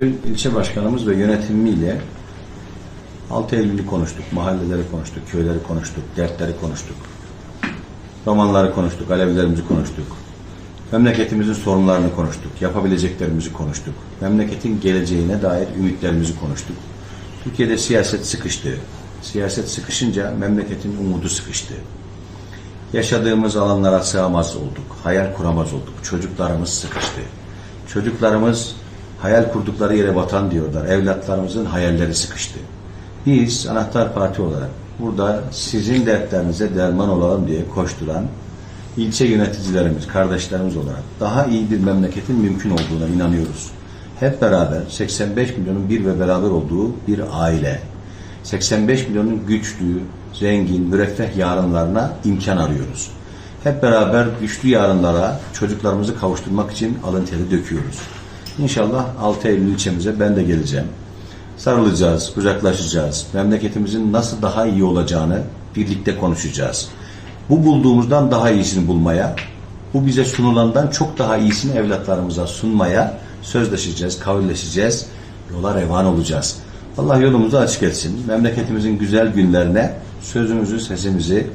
İlçe başkanımız ve yönetimiyle 6 Eylül'ü konuştuk, mahalleleri konuştuk, köyleri konuştuk, dertleri konuştuk. Romanları konuştuk, Alevilerimizi konuştuk. Memleketimizin sorunlarını konuştuk, yapabileceklerimizi konuştuk. Memleketin geleceğine dair ümitlerimizi konuştuk. Türkiye'de siyaset sıkıştı. Siyaset sıkışınca memleketin umudu sıkıştı. Yaşadığımız alanlara sığamaz olduk, hayal kuramaz olduk. Çocuklarımız sıkıştı. Çocuklarımız hayal kurdukları yere vatan diyorlar. Evlatlarımızın hayalleri sıkıştı. Biz Anahtar Parti olarak burada sizin dertlerinize derman olalım diye koşturan ilçe yöneticilerimiz, kardeşlerimiz olarak daha iyi bir memleketin mümkün olduğuna inanıyoruz. Hep beraber 85 milyonun bir ve beraber olduğu bir aile, 85 milyonun güçlü, zengin, müreffeh yarınlarına imkan arıyoruz. Hep beraber güçlü yarınlara çocuklarımızı kavuşturmak için alın teri döküyoruz. İnşallah 6 Eylül ilçemize ben de geleceğim. Sarılacağız, kucaklaşacağız. Memleketimizin nasıl daha iyi olacağını birlikte konuşacağız. Bu bulduğumuzdan daha iyisini bulmaya, bu bize sunulandan çok daha iyisini evlatlarımıza sunmaya sözleşeceğiz, kavilleşeceğiz, yola revan olacağız. Allah yolumuzu açık etsin. Memleketimizin güzel günlerine sözümüzü, sesimizi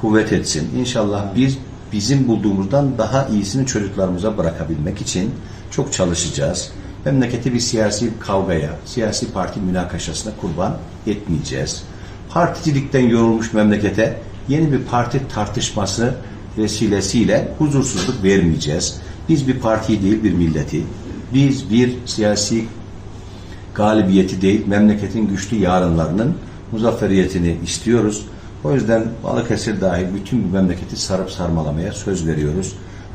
kuvvet etsin. İnşallah biz bizim bulduğumuzdan daha iyisini çocuklarımıza bırakabilmek için çok çalışacağız. Memleketi bir siyasi kavgaya, siyasi parti münakaşasına kurban etmeyeceğiz. Particilikten yorulmuş memlekete yeni bir parti tartışması vesilesiyle huzursuzluk vermeyeceğiz. Biz bir partiyi değil bir milleti, biz bir siyasi galibiyeti değil, memleketin güçlü yarınlarının muzafferiyetini istiyoruz. O yüzden Balıkesir dahil bütün bu memleketi sarıp sarmalamaya söz veriyoruz.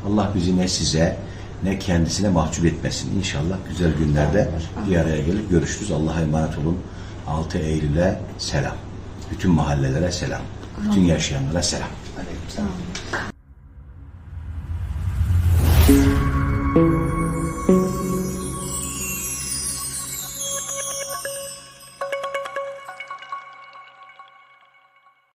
Allah bizi ne size ne kendisine mahcup etmesin. İnşallah güzel günlerde bir araya gelip görüşürüz. Allah'a emanet olun. 6 Eylül'e selam. Bütün mahallelere selam. Bütün yaşayanlara selam. Sağ olun.